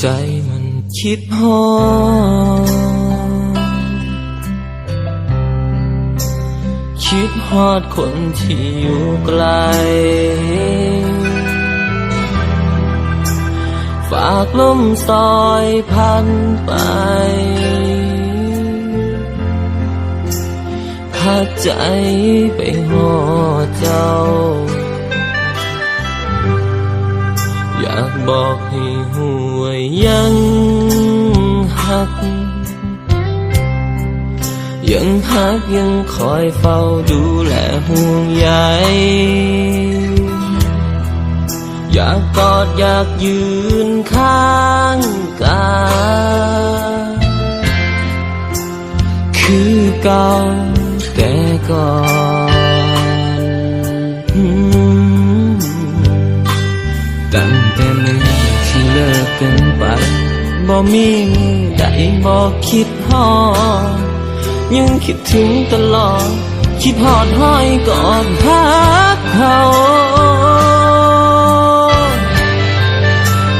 ใจมันคิดฮอดคิดฮอดคนที่อยู่ไกล ฝากลมซอยพันไป พาใจไปหอดเจ้าากบอกให้หัวยังหัก ยังหักยังคอยเฝ้าดูแลห่วงใยอยากกอดอยากยืนข้างกายคือเก่าแต่ก่อน บ่มีมือใดบ่คิดฮอดยังคิดถึงตลอด คิดฮอดห้อยกอดพักเขา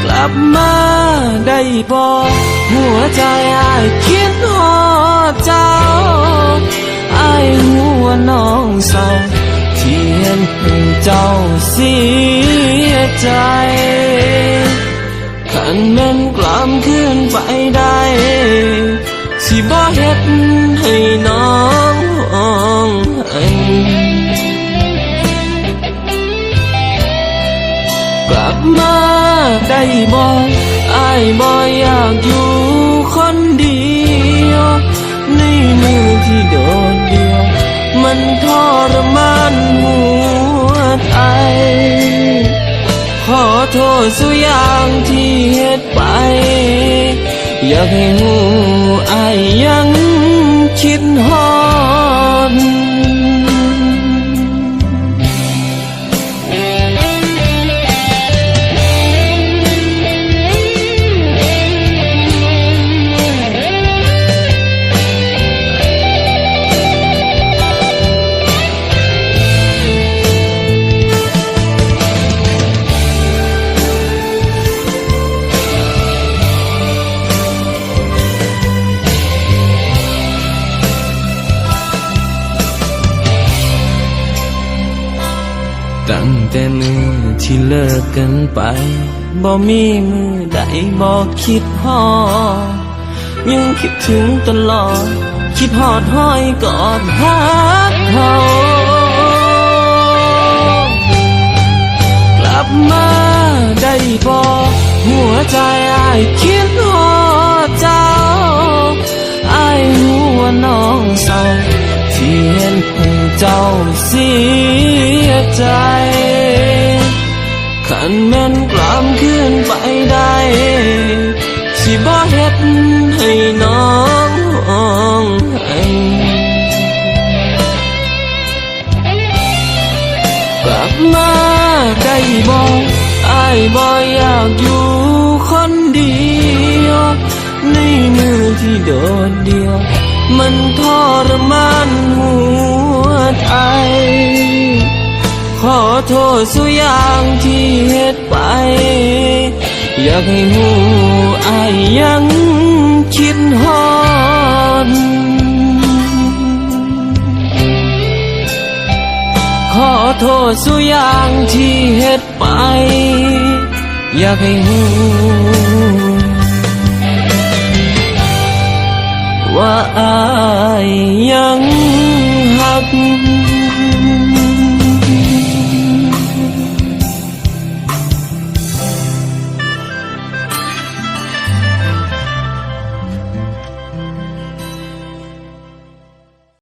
กลับมาได้บอกหัวใจอายคิดฮอดเจ้าอายหัวน้องเศร้าที่เห็นเจ้าเสียใจขันแม่นกลับ สิบ่เฮ็ดให้น้องห้องให้กลับมาได้บ่อายบ่อยากอยู่คนเดียว ในมือที่โดดเดียว มันทรมานหัวใจขอโทษสุกอย่างที่เฮ็ดไป อยากให้หูอายยังคิดฮอด แต่มือที่เลิกกันไปบ่มีมือใดบ่คิดฮอดยังคิดถึงตลอด คิดฮอดห้อยกอดฮักเขากลับมาได้บ่หัวใจอายคิดฮอดเจ้าอายหัวน้องเศร้าที่เห็นเจ้าเสียใจ ขันแม่นกลับคืนไปได้ สิบ่เฮ็ดให้น้องห้องให้กลับมาได้บ่อายบ่อยากอยู่คนเดียวในมือที่โดดเดียว มันทรมานหัว โทษสุอย่างที่เฮ็ดไป อยากให้หูอายยังคิดฮอดขอโทษสุอย่างที่เฮ็ดไป อยากให้หูว่าอายยังหัก